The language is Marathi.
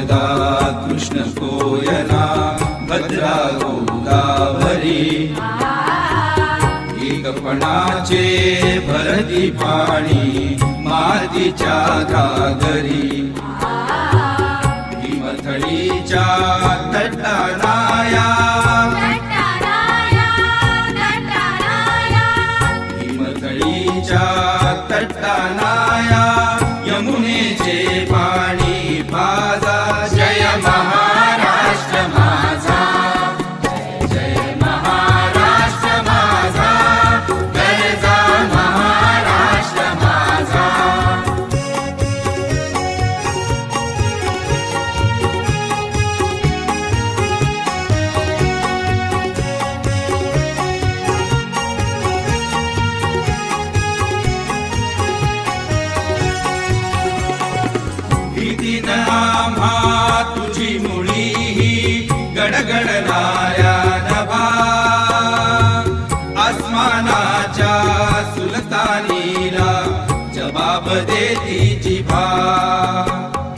शारदा कृष्ण कोयना भद्रा गोदावरी एकपणाचे भरती पाणी मातीच्या घागरी हिमथळीच्या तटाराया हिमथळीच्या तटाराया यमुनेचे गडगडणाऱ्या नभा। आसमानाच्या सुलतानीला जबाब देती जिभा।